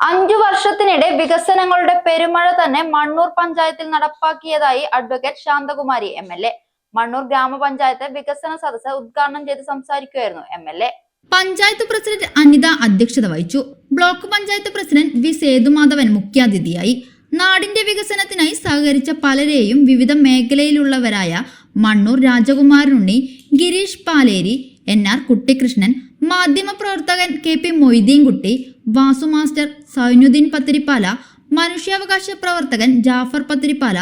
അഞ്ചു വർഷത്തിനിടെ വികസനങ്ങളുടെ പെരുമഴ തന്നെ മണ്ണൂർ പഞ്ചായത്തിൽ നടപ്പാക്കിയതായി advocate Shanthakumari M L A. Mannur ഗ്രാമപഞ്ചായത്ത് വികസന സദസ്സ് ഉദ്ഘാടനം ചെയ്ത് സംസാരിക്കുകയായിരുന്നു M L A. Panchayat president Anitha അധ്യക്ഷത വഹിച്ചു. Block panchayat president V Sethumadhavan മുഖ്യാതിഥിയായി. നാടിന്റെ വികസനത്തിനായി സഹകരിച്ച പലരെയും വിവിധ മേഖലയിലുള്ളവരായ മണ്ണൂർ രാജകുമാരനുണ്ണി ഗിരീഷ് പാലേരി എൻ ആർ കുട്ടിക്കൃഷ്ണൻ മാധ്യമപ്രവർത്തകൻ K P Moideenkutty Vasu master Zainudheen Pathirippala മനുഷ്യാവകാശ പ്രവർത്തകൻ ജാഫർ പത്തിരിപ്പാല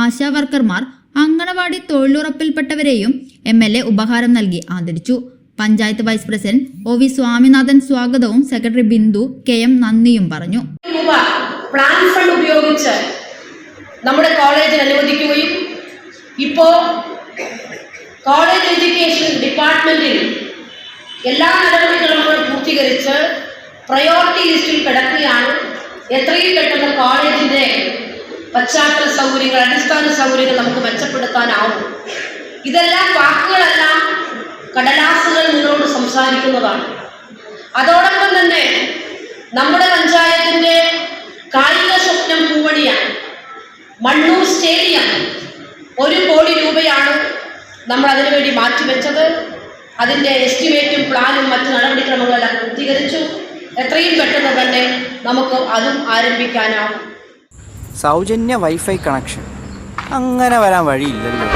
ആശാവർക്കർമാർ അങ്കണവാടി തൊഴിലുറപ്പിൽപ്പെട്ടവരെയും എം എൽ എ ഉപഹാരം നൽകി ആദരിച്ചു. Panchayat vice president O V Swaminathan സ്വാഗതവും സെക്രട്ടറി ബിന്ദു കെ എം നന്ദിയും പറഞ്ഞു. പ്ലാൻ ഫണ്ട് ഉപയോഗിച്ച് നമ്മുടെ കോളേജിൽ അനുവദിക്കുകയും ഇപ്പോൾ കോളേജ് എഡ്യൂക്കേഷൻ ഡിപ്പാർട്ട്മെന്റിൽ എല്ലാ നടപടികളും കൂടെ പൂർത്തീകരിച്ച് പ്രയോറിറ്റി ലിസ്റ്റിൽ കിടക്കുകയാണ്. എത്രയും പെട്ടെന്ന് കോളേജിന്റെ പശ്ചാത്തല സൗകര്യങ്ങൾ അടിസ്ഥാന സൗകര്യങ്ങൾ നമുക്ക് മെച്ചപ്പെടുത്താനാവും. ഇതെല്ലാം വാക്കുകളെല്ലാം കടലാസുകൾ നിങ്ങളോട് സംസാരിക്കുന്നതാണ്. അതോടൊപ്പം തന്നെ നമ്മുടെ പഞ്ചായത്തിന്റെ കായിക സ്വപ്നം പൂവണിയാണ് മണ്ണൂർ സ്റ്റേഡിയം ഒരു കോടി രൂപയാണ് നമ്മൾ അതിനുവേണ്ടി മാറ്റിവെച്ചത് അതിന്റെ എസ്റ്റിമേറ്റും പ്ലാനും മറ്റ് നടപടിക്രമങ്ങളെല്ലാം പൂർത്തീകരിച്ചു. എത്രയും പെട്ടെന്ന് തന്നെ നമുക്ക് അതും ആരംഭിക്കാനാവും. സൗജന്യ വൈഫൈ കണക്ഷൻ അങ്ങനെ വരാൻ വഴിയില്ലല്ലോ.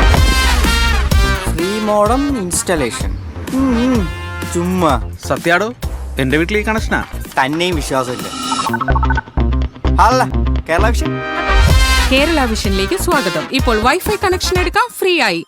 ഫ്രീ മോഡം ഇൻസ്റ്റലേഷൻ ചുമ്മാ. സത്യാടോ എന്റെ വീട്ടിൽ ഈ കണക്ഷനാ തന്നെയും വിശ്വാസമില്ല. അല്ല കേരള വിഷൻ കേരള വിഷനിലേക്ക് സ്വാഗതം. ഇപ്പോൾ വൈഫൈ കണക്ഷൻ എടുക്കാം ഫ്രീ ആയി.